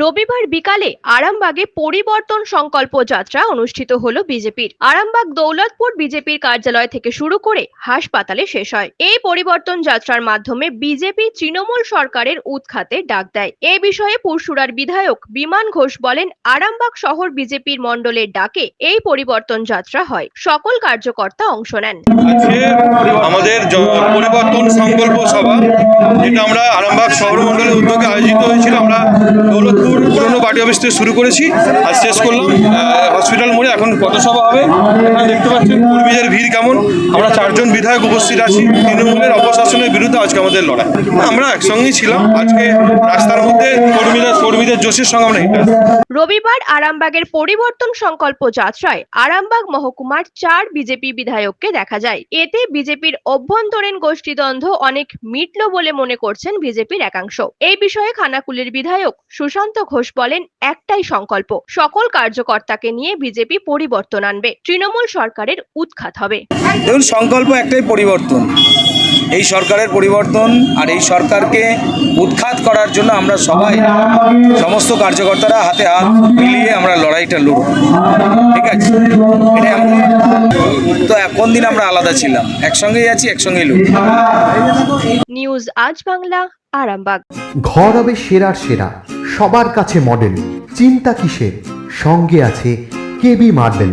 রবিবার বিকালে আরামবাগে পরিবর্তন সংকল্প যাত্রা অনুষ্ঠিত হল বিজেপির। আরামবাগ দৌলতপুর বিজেপির কার্যালয় থেকে শুরু করে হাসপাতালে শেষ হয়। এই পরিবর্তন যাত্রার মাধ্যমে বিজেপি তৃণমূল সরকারের উৎখাতে ডাক দেয়। এ বিষয়ে পুরসুরার বিধায়ক বিমান ঘোষ বলেন, আরামবাগ শহর বিজেপির মণ্ডলের ডাকে এই পরিবর্তন যাত্রা হয়। সকল কার্যকর্তা অংশ নেন। আমাদের পরিবর্তন সংকল্প সভা, যেটা আমরা আরামবাগ শহর মন্ডলের উদ্যোগে আয়োজিত হয়েছিল। আমরা পুরনো পার্টি অফিস থেকে শুরু করেছি, আর শেষ করলাম হসপিটাল মোড়ে। এখন পথসভা হবে। এখানে দেখতে পাচ্ছেন, কর্মীদের ভিড় কেমন। আমরা চারজন বিধায়ক উপস্থিত আছি। তৃণমূলের অপশাসনের বিরুদ্ধে আজকে আমাদের লড়াই। আমরা একসঙ্গেই ছিলাম। আজকে রাস্তার মধ্যে কর্মীরা কর্মীদের জোশের সঙ্গে আমরা রবিবার আরামবাগের পরিবর্তন সংকল্প যাত্রায় আরামবাগ মহকুমার চার বিজেপি বিধায়ককে দেখা যায়। এতে বিজেপির অভ্যন্তরীণ গোষ্ঠীদ্বন্দ্ব অনেক মিটল বলে মনে করছেন বিজেপির একাংশ। এই বিষয়ে খানাকুলের বিধায়ক সুশান্ত ঘোষ বলেন একটাই সংকল্প সকল কার্যকর্তাকে নিয়ে বিজেপি পরিবর্তন আনবে। তৃণমূল সরকারের উৎখাত হবে। দেখুন সংকল্প একটাই পরিবর্তন। এই সরকারের পরিবর্তন আর এই সরকারকে উৎখাত করার জন্য আমরা সবাই সমস্ত কার্যকর্তারা হাতে হাত মিলিয়ে আমরা লড়াইটা লড়ব। ঠিক আছে? তো এখন দিন আমরা আলাদা ছিলাম? একসঙ্গেই আছি একসঙ্গেই লড়ব। নিউজ আজ বাংলা আরামবাগ। ঘর হবে সেরার সেরা সবার কাছে মডেল চিন্তা কিসের? সঙ্গে আছে KB marble